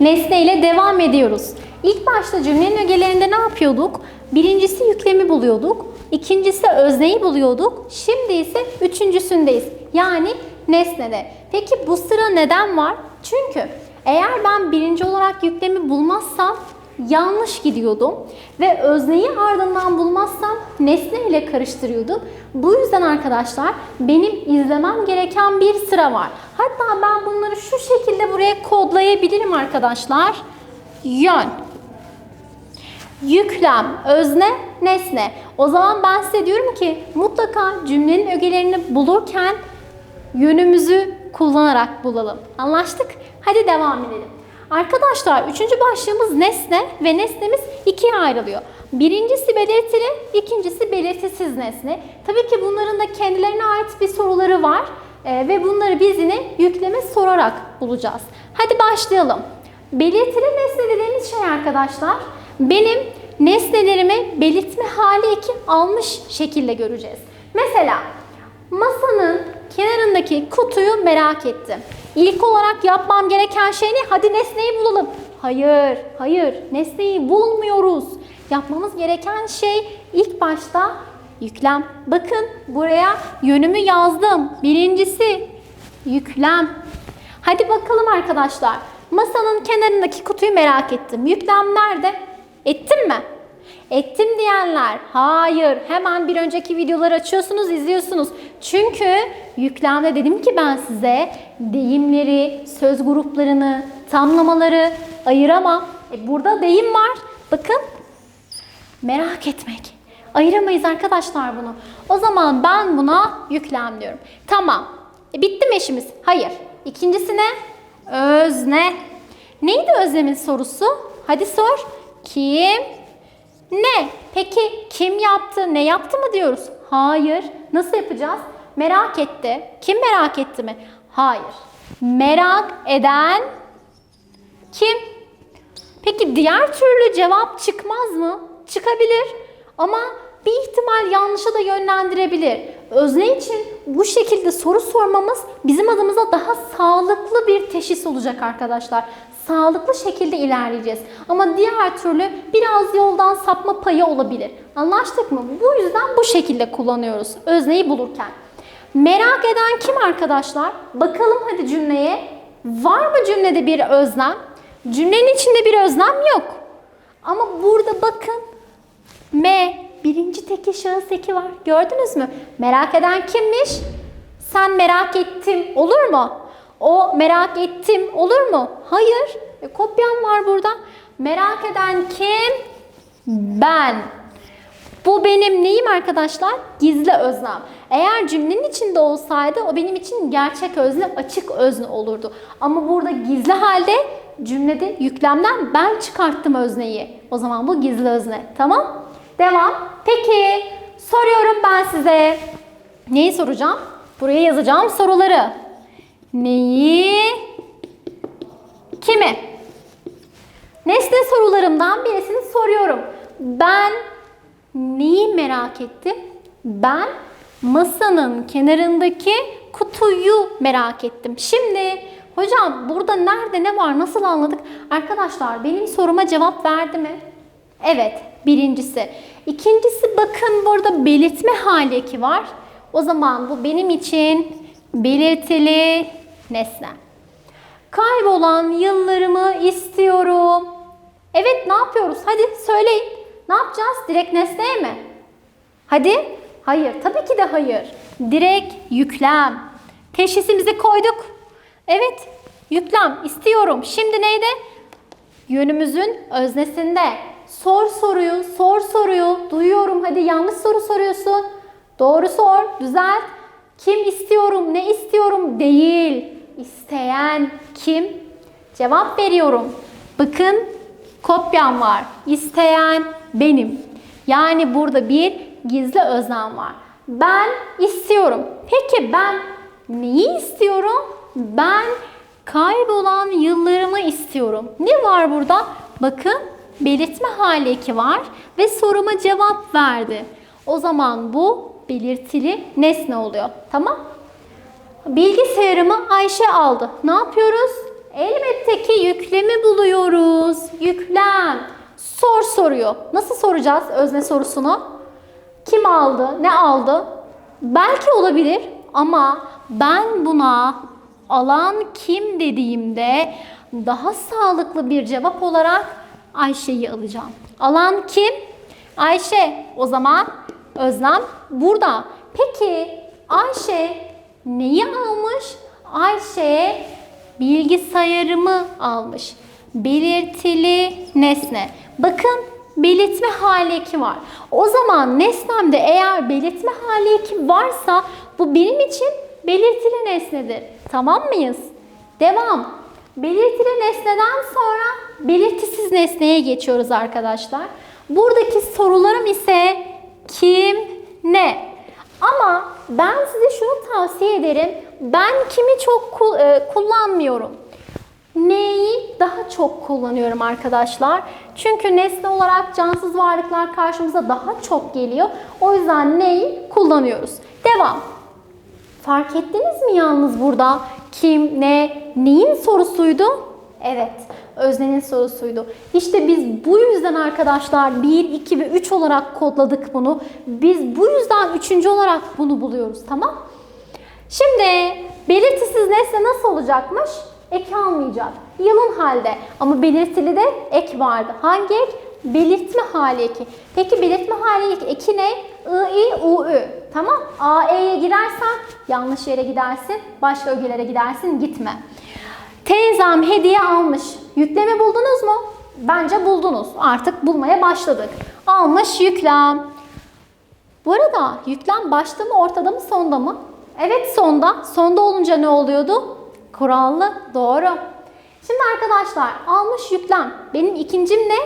nesne ile devam ediyoruz. İlk başta cümlenin ögelerinde ne yapıyorduk? Birincisi yüklemi buluyorduk. ikincisi özneyi buluyorduk. Şimdi ise üçüncüsündeyiz. Yani nesnede. Peki bu sıra neden var? Çünkü eğer ben birinci olarak yüklemi bulmazsam yanlış gidiyordum ve özneyi ardından bulmazsam nesne ile karıştırıyordum. Bu yüzden arkadaşlar benim izlemem gereken bir sıra var. Hatta ben bunları şu şekilde buraya kodlayabilirim arkadaşlar. Yön, yüklem, özne, nesne. O zaman ben size diyorum ki mutlaka cümlenin ögelerini bulurken yönümüzü kullanarak bulalım. Anlaştık? Hadi devam edelim. Arkadaşlar üçüncü başlığımız nesne ve nesnemiz ikiye ayrılıyor. Birincisi belirtili, ikincisi belirtisiz nesne. Tabii ki bunların da kendilerine ait bir soruları var Ee, ve bunları biz yine yükleme sorarak bulacağız. Hadi başlayalım. Belirtili nesne dediğimiz şey arkadaşlar benim nesnelerimi belirtme hali eki almış şekilde göreceğiz. Mesela masanın kenarındaki kutuyu merak ettim. İlk olarak yapmam gereken şey ne? Hadi nesneyi bulalım. Hayır, hayır. Nesneyi bulmuyoruz. Yapmamız gereken şey ilk başta yüklem. Bakın buraya yönümü yazdım. Birincisi yüklem. Hadi bakalım arkadaşlar. Masanın kenarındaki kutuyu merak ettim. Yüklem nerede? Ettim mi? Ettim diyenler, hayır hemen bir önceki videoları açıyorsunuz, izliyorsunuz. Çünkü yüklemde dedim ki ben size deyimleri, söz gruplarını, tamlamaları ayıramam. E burada deyim var. Bakın, merak etmek. Ayıramayız arkadaşlar bunu. O zaman ben buna yüklem diyorum. Tamam. E, bitti mi işimiz? Hayır. İkincisi ne? Özne. Neydi öznemin sorusu? Hadi sor. Kim? Ne? Peki kim yaptı, ne yaptı mı diyoruz? Hayır. Nasıl yapacağız? Merak etti. Kim merak etti mi? Hayır. Merak eden kim? Peki diğer türlü cevap çıkmaz mı? Çıkabilir. Ama bir ihtimal yanlışa da yönlendirebilir. Özne için bu şekilde soru sormamız bizim adımıza daha sağlıklı bir teşhis olacak arkadaşlar. Sağlıklı şekilde ilerleyeceğiz. Ama diğer türlü biraz yoldan sapma payı olabilir. Anlaştık mı? Bu yüzden bu şekilde kullanıyoruz özneyi bulurken. Merak eden kim arkadaşlar? Bakalım hadi cümleye. Var mı cümlede bir özlem? Cümlenin içinde bir özlem yok. Ama burada bakın M birinci tekil şahıs eki var. Gördünüz mü? Merak eden kimmiş? Sen merak ettim olur mu? O merak ettim olur mu? Hayır. E, kopyam var burada. Merak eden kim? Ben. Bu benim neyim arkadaşlar? Gizli öznem. Eğer cümlenin içinde olsaydı o benim için gerçek özne, açık özne olurdu. Ama burada gizli halde cümlede yüklemden ben çıkarttım özneyi. O zaman bu gizli özne. Tamam? Devam. Peki soruyorum ben size. Neyi soracağım? Buraya yazacağım soruları. Neyi? Kimi? Nesne sorularımdan birisini soruyorum. Ben neyi merak ettim? Ben masanın kenarındaki kutuyu merak ettim. Şimdi hocam burada nerede ne var nasıl anladık? Arkadaşlar benim soruma cevap verdi mi? Evet birincisi. İkincisi bakın burada belirtme hali eki var. O zaman bu benim için belirtili nesne. Kaybolan yıllarımı istiyorum. Evet ne yapıyoruz? Hadi söyleyin. Ne yapacağız? Direkt nesneye mi? Hadi. Hayır. Tabii ki de hayır. Direkt yüklem. Teşhisimizi koyduk. Evet. Yüklem. istiyorum. Şimdi neydi? Yönümüzün öznesinde. Sor soruyu, sor soruyu. Duyuyorum. Hadi yanlış soru soruyorsun. Doğru sor, düzelt. Kim istiyorum, ne istiyorum değil. İsteyen kim? Cevap veriyorum. Bakın kopyam var. İsteyen benim. Yani burada bir gizli özlem var. Ben istiyorum. Peki ben neyi istiyorum? Ben kaybolan yıllarımı istiyorum. Ne var burada? Bakın belirtme hali eki var ve soruma cevap verdi. O zaman bu belirtili nesne oluyor. Tamam? Bilgisayarımı Ayşe aldı. Ne yapıyoruz? Elbette ki yüklemi buluyoruz. Yüklem. Sor soruyor. Nasıl soracağız özne sorusunu? Kim aldı? Ne aldı? Belki olabilir ama ben buna alan kim dediğimde daha sağlıklı bir cevap olarak Ayşe'yi alacağım. Alan kim? Ayşe. O zaman Özlem burada. Peki Ayşe neyi almış? Ayşe bilgisayarımı almış. Belirtili nesne. Bakın belirtme hali eki var. O zaman nesnemde eğer belirtme hali eki varsa bu benim için belirtili nesnedir. Tamam mıyız? Devam. Belirtili nesneden sonra belirtisiz nesneye geçiyoruz arkadaşlar. Buradaki sorularım ise kim, ne? Ama ben size şunu tavsiye ederim. Ben kimi çok e, kullanmıyorum. Neyi daha çok kullanıyorum arkadaşlar? Çünkü nesne olarak cansız varlıklar karşımıza daha çok geliyor. O yüzden neyi kullanıyoruz? Devam. Fark ettiniz mi yalnız burada kim, ne, neyin sorusuydu? Evet, öznenin sorusuydu. İşte biz bu yüzden arkadaşlar 1, 2 ve 3 olarak kodladık bunu. Biz bu yüzden üçüncü olarak bunu buluyoruz, tamam? Şimdi belirtisiz nesne nasıl olacakmış? Ek almayacak. Yalın halde. Ama belirtili de ek vardı. Hangi ek? Belirtme hali eki. Peki belirtme hali eki, eki ne? I, I, U, Ü. Tamam. A, E'ye girersen yanlış yere gidersin. Başka ögelere gidersin. Gitme. Teyzem hediye almış. Yüklemi buldunuz mu? Bence buldunuz. Artık bulmaya başladık. Almış yüklem. Bu arada yüklem başta mı ortada mı sonda mı? Evet sonda. Sonda olunca ne oluyordu? Kurallı. Doğru. Şimdi arkadaşlar almış yüklem. Benim ikincim ne?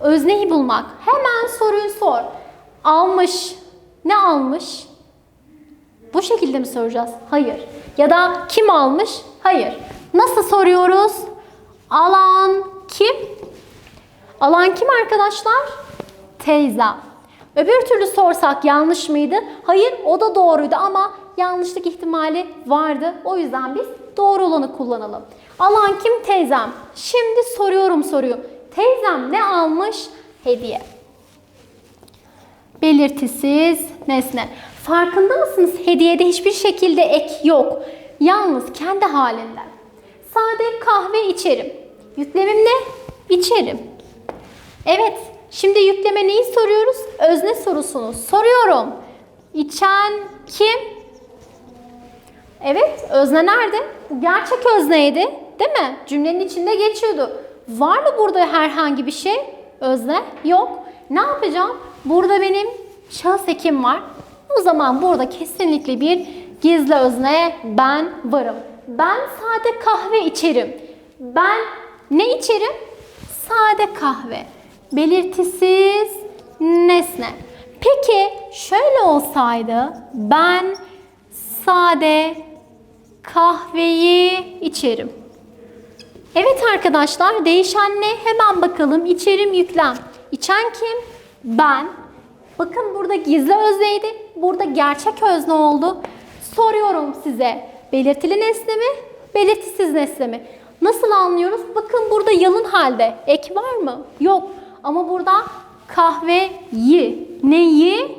Özneyi bulmak. Hemen soruyu sor. Almış. Ne almış? Bu şekilde mi soracağız? Hayır. Ya da kim almış? Hayır. Nasıl soruyoruz? Alan kim? Alan kim arkadaşlar? Teyzem. Öbür türlü sorsak yanlış mıydı? Hayır o da doğruydu ama yanlışlık ihtimali vardı. O yüzden biz doğru olanı kullanalım. Alan kim? Teyzem. Şimdi soruyorum soruyu. Teyzem ne almış? Hediye. Belirtisiz nesne. Farkında mısınız? Hediyede hiçbir şekilde ek yok. Yalnız kendi halinde. Sade kahve içerim. Yüklemim ne? İçerim. Evet. Şimdi yükleme neyi soruyoruz? Özne sorusunu soruyorum. İçen kim? Evet, özne nerede? Bu gerçek özneydi, değil mi? Cümlenin içinde geçiyordu. Var mı burada herhangi bir şey? Özne yok. Ne yapacağım? Burada benim şahıs ekim var. O zaman burada kesinlikle bir gizli özne ben varım. Ben sade kahve içerim. Ben ne içerim? Sade kahve. Belirtisiz nesne. Peki şöyle olsaydı ben sade kahveyi içerim. Evet arkadaşlar değişen ne? Hemen bakalım. İçerim yüklem. İçen kim? Ben. Bakın burada gizli özneydi. Burada gerçek özne oldu. Soruyorum size. Belirtili nesne mi? Belirtisiz nesne mi? Nasıl anlıyoruz? Bakın burada yalın halde. Ek var mı? Yok. Ama burada kahveyi. Neyi?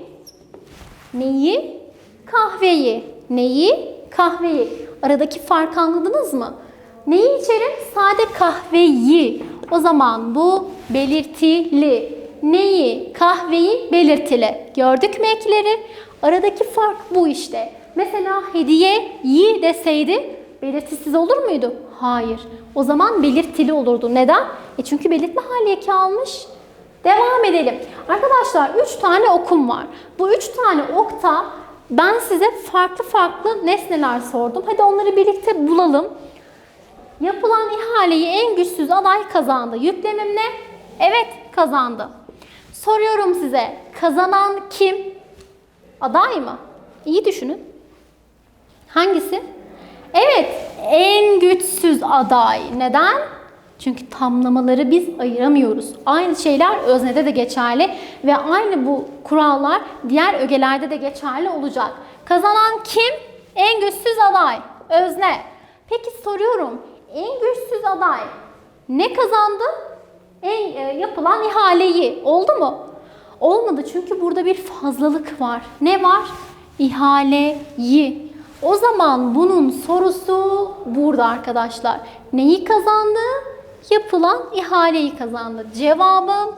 Neyi? Kahveyi. Neyi? Kahveyi. Aradaki farkı anladınız mı? Neyi içerim? Sade kahveyi. O zaman bu belirtili. Neyi? Kahveyi belirtili. Gördük mü ekleri? Aradaki fark bu işte. Mesela hediye yi deseydi belirtisiz olur muydu? Hayır. O zaman belirtili olurdu. Neden? E çünkü belirtme hali eki almış. Devam edelim. Arkadaşlar 3 tane okum var. Bu 3 tane okta ben size farklı farklı nesneler sordum. Hadi onları birlikte bulalım. Yapılan ihaleyi en güçsüz aday kazandı. Yüklemim ne? Evet kazandı. Soruyorum size. Kazanan kim? Aday mı? İyi düşünün. Hangisi? Evet, en güçsüz aday. Neden? Çünkü tamlamaları biz ayıramıyoruz. Aynı şeyler öznede de geçerli ve aynı bu kurallar diğer ögelerde de geçerli olacak. Kazanan kim? En güçsüz aday. Özne. Peki soruyorum. en güçsüz aday ne kazandı? En e, yapılan ihaleyi oldu mu? Olmadı çünkü burada bir fazlalık var. Ne var? İhaleyi. O zaman bunun sorusu burada arkadaşlar. Neyi kazandı? Yapılan ihaleyi kazandı. Cevabım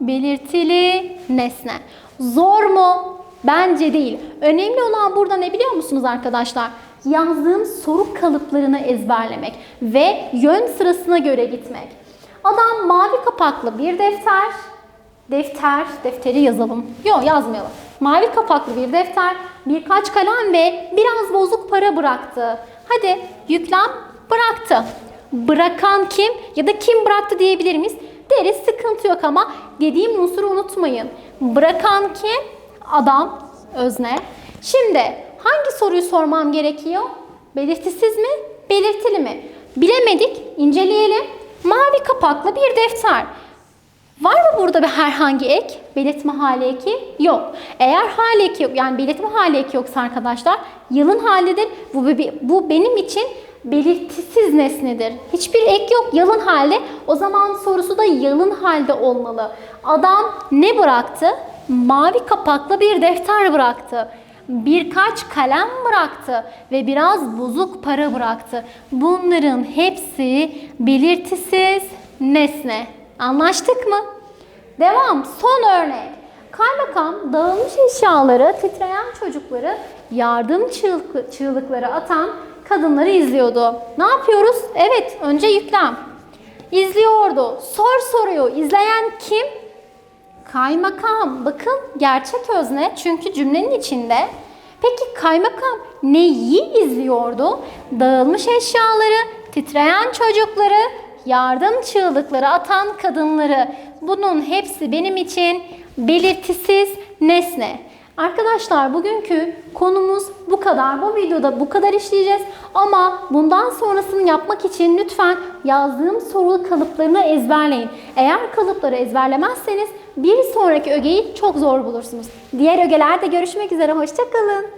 belirtili nesne. Zor mu? Bence değil. Önemli olan burada ne biliyor musunuz arkadaşlar? Yazdığım soru kalıplarını ezberlemek ve yön sırasına göre gitmek. Adam mavi kapaklı bir defter, defter, defteri yazalım. Yok yazmayalım. Mavi kapaklı bir defter, birkaç kalem ve biraz bozuk para bıraktı. Hadi yüklem bıraktı. Bırakan kim ya da kim bıraktı diyebilir miyiz? Deriz sıkıntı yok ama dediğim unsuru unutmayın. Bırakan kim? Adam, özne. Şimdi hangi soruyu sormam gerekiyor? Belirtisiz mi? Belirtili mi? Bilemedik, inceleyelim. Mavi kapaklı bir defter. Var mı burada bir herhangi ek? Belirtme hali eki? Yok. Eğer hali eki yok, yani belirtme hali eki yoksa arkadaşlar yalın halidir. Bu, bu benim için belirtisiz nesnedir. Hiçbir ek yok yalın halde. O zaman sorusu da yalın halde olmalı. Adam ne bıraktı? Mavi kapaklı bir defter bıraktı. Birkaç kalem bıraktı ve biraz bozuk para bıraktı. Bunların hepsi belirtisiz nesne. Anlaştık mı? Devam. Son örnek. Kaymakam dağılmış eşyaları, titreyen çocukları, yardım çığlık, çığlıkları atan kadınları izliyordu. Ne yapıyoruz? Evet, önce yüklem. İzliyordu. Sor soruyor. İzleyen kim? Kaymakam. Bakın gerçek özne çünkü cümlenin içinde. Peki kaymakam neyi izliyordu? Dağılmış eşyaları, titreyen çocukları, yardım çığlıkları atan kadınları. Bunun hepsi benim için belirtisiz nesne. Arkadaşlar bugünkü konumuz bu kadar. Bu videoda bu kadar işleyeceğiz. Ama bundan sonrasını yapmak için lütfen yazdığım soru kalıplarını ezberleyin. Eğer kalıpları ezberlemezseniz bir sonraki ögeyi çok zor bulursunuz. Diğer ögelerde görüşmek üzere. Hoşçakalın.